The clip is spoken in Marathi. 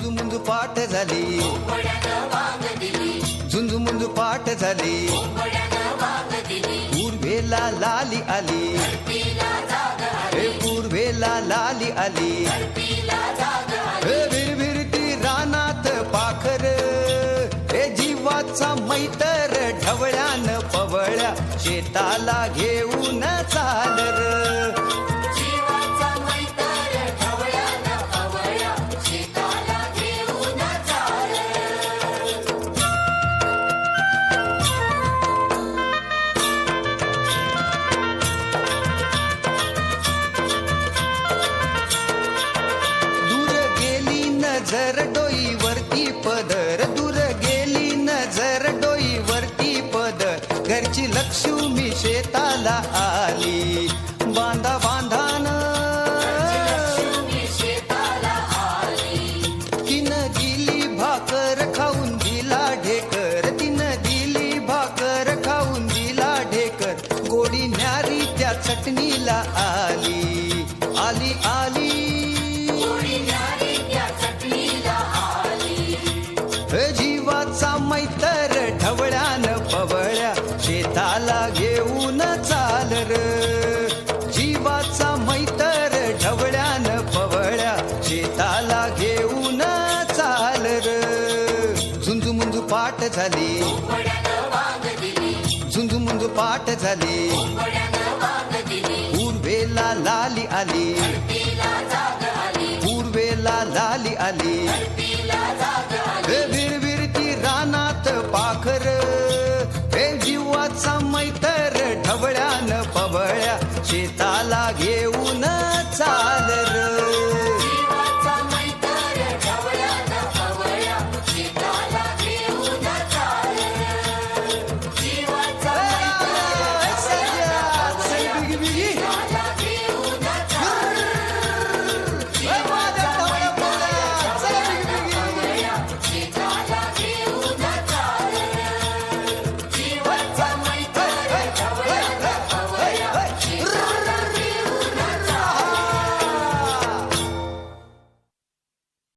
पाठ झाली. झुंजू पाठ झाली. पूर्वेला लाली आली. हे पूर्वेला लाली आली. हे विरविरती रानात पाखर. हे जीवाचा मैतर ढवळ्यान पवळ्या शेताला घेऊन चालर. नजर डोईवरती पदर दूर गेली नजर डोईवरती पदर घरची लक्ष्मी शेताला आली. बांधा बांधान. लक्ष्मी शेताला आली. तिनं दिली भाकर खाऊन दिला ढेकर. तिनं दिली भाकर खाऊन दिला ढेकर. गोडी न्यारी त्या चटणीला आली. आली आली जीवाचा मैतर ढवळ्यान पवळ्या शेताला घेऊन चाल र. जीवाचा मैतर ढवळ्यान पवळ्या शेताला घेऊन चाल र. झुंजू मुंजू पाठ झाली. पड्यानं झुंजू मुंजू पाठ झाली. पूर्वेला लाली आली. पूर्वेला लाली आली. नाहीतर ढवळ्यान पवळ्या शेताला घेऊन चा